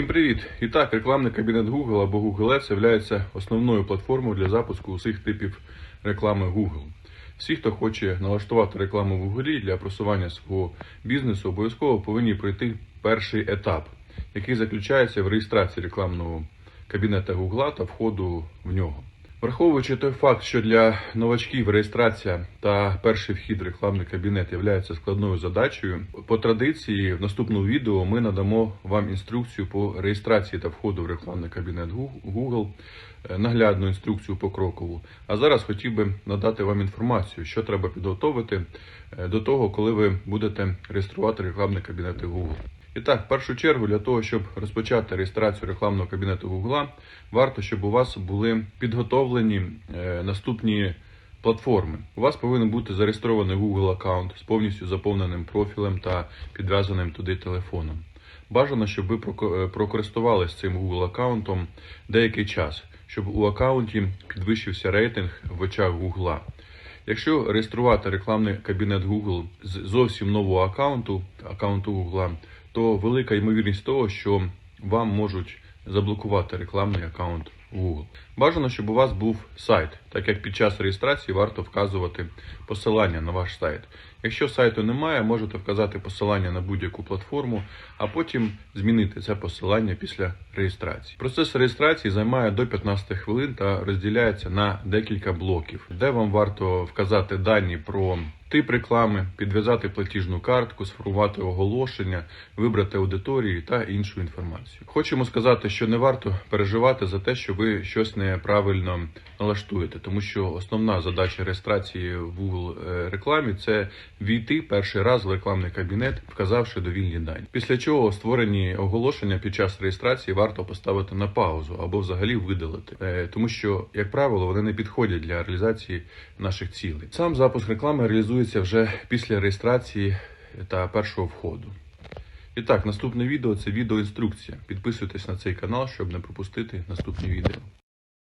Всім привіт! І так, рекламний кабінет Google або Google Ads є основною платформою для запуску усіх типів реклами Google. Всі, хто хоче налаштувати рекламу в Google для просування свого бізнесу, обов'язково повинні пройти перший етап, який заключається в реєстрації рекламного кабінета Google та входу в нього. Враховуючи той факт, що для новачків реєстрація та перший вхід в рекламний кабінет є складною задачею, по традиції в наступному відео ми надамо вам інструкцію по реєстрації та входу в рекламний кабінет Google, е, наглядну інструкцію покрокову. А зараз хотів би надати вам інформацію, що треба підготовити е, до того, коли ви будете реєструвати рекламні кабінети Google. І так, в першу чергу, для того, щоб розпочати реєстрацію рекламного кабінету Google, варто, щоб у вас були підготовлені е, наступні платформи. У вас повинен бути зареєстрований Google аккаунт з повністю заповненим профілем та підв'язаним туди телефоном. Бажано, щоб ви е, прокористувалися цим Google аккаунтом деякий час, щоб у аккаунті підвищився рейтинг в очах Google. Якщо реєструвати рекламний кабінет Google з зовсім нового аккаунту, аккаунту Google, то велика ймовірність того, що вам можуть заблокувати рекламний аккаунт Google. Бажано, щоб у вас був сайт, так як під час реєстрації варто вказувати посилання на ваш сайт. Якщо сайту немає, можете вказати посилання на будь-яку платформу, а потім змінити це посилання після реєстрації. Процес реєстрації займає до 15 хвилин та розділяється на декілька блоків, де вам варто вказати дані про тип реклами, підв'язати платіжну картку, сформувати оголошення, вибрати аудиторію та іншу інформацію. Хочемо сказати, що не варто переживати за те, що ви щось неправильно налаштуєте, тому що основна задача реєстрації в Google е, рекламі це війти перший раз в рекламний кабінет, вказавши довільні дані. Після чого створені оголошення під час реєстрації варто поставити на паузу або взагалі видалити, Е, тому що, як правило, вони не підходять для реалізації наших цілей. Сам запуск реклами реалізується вже після реєстрації та першого входу. І так, наступне відео це відеоінструкція. Підписуйтесь на цей канал, щоб не пропустити наступні відео.